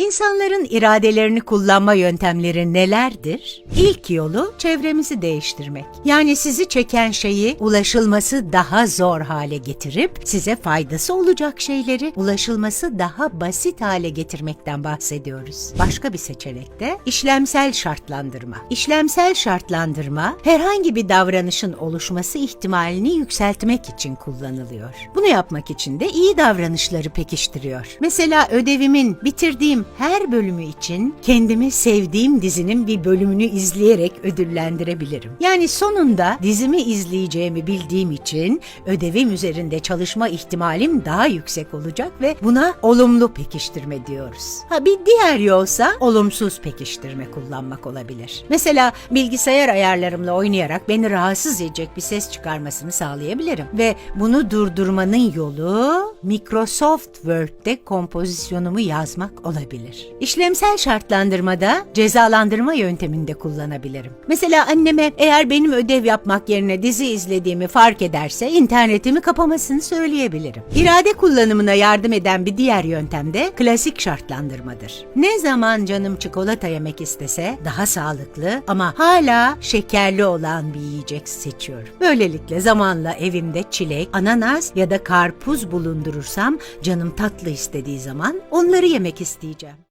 İnsanların iradelerini kullanma yöntemleri nelerdir? İlk yolu çevremizi değiştirmek. Yani sizi çeken şeyi ulaşılması daha zor hale getirip size faydası olacak şeyleri ulaşılması daha basit hale getirmekten bahsediyoruz. Başka bir seçenek de işlemsel şartlandırma. İşlemsel şartlandırma herhangi bir davranışın oluşması ihtimalini yükseltmek için kullanılıyor. Bunu yapmak için de iyi davranışları pekiştiriyor. Mesela ödevimin bitirdiğim her bölümü için kendimi sevdiğim dizinin bir bölümünü izleyerek ödüllendirebilirim. Yani sonunda dizimi izleyeceğimi bildiğim için ödevim üzerinde çalışma ihtimalim daha yüksek olacak ve buna olumlu pekiştirme diyoruz. Ha bir diğer yolsa olumsuz pekiştirme kullanmak olabilir. Mesela bilgisayar ayarlarımla oynayarak beni rahatsız edecek bir ses çıkarmasını sağlayabilirim ve bunu durdurmanın yolu Microsoft Word'de kompozisyonumu yazmak olabilir. İşlemsel şartlandırmada cezalandırma yönteminde kullanabilirim. Mesela anneme eğer benim ödev yapmak yerine dizi izlediğimi fark ederse internetimi kapamasını söyleyebilirim. İrade kullanımına yardım eden bir diğer yöntem de klasik şartlandırmadır. Ne zaman canım çikolata yemek istese daha sağlıklı ama hala şekerli olan bir yiyecek seçiyorum. Böylelikle zamanla evimde çilek, ananas ya da karpuz bulundurursam canım tatlı istediği zaman onları yemek isteyeceğim.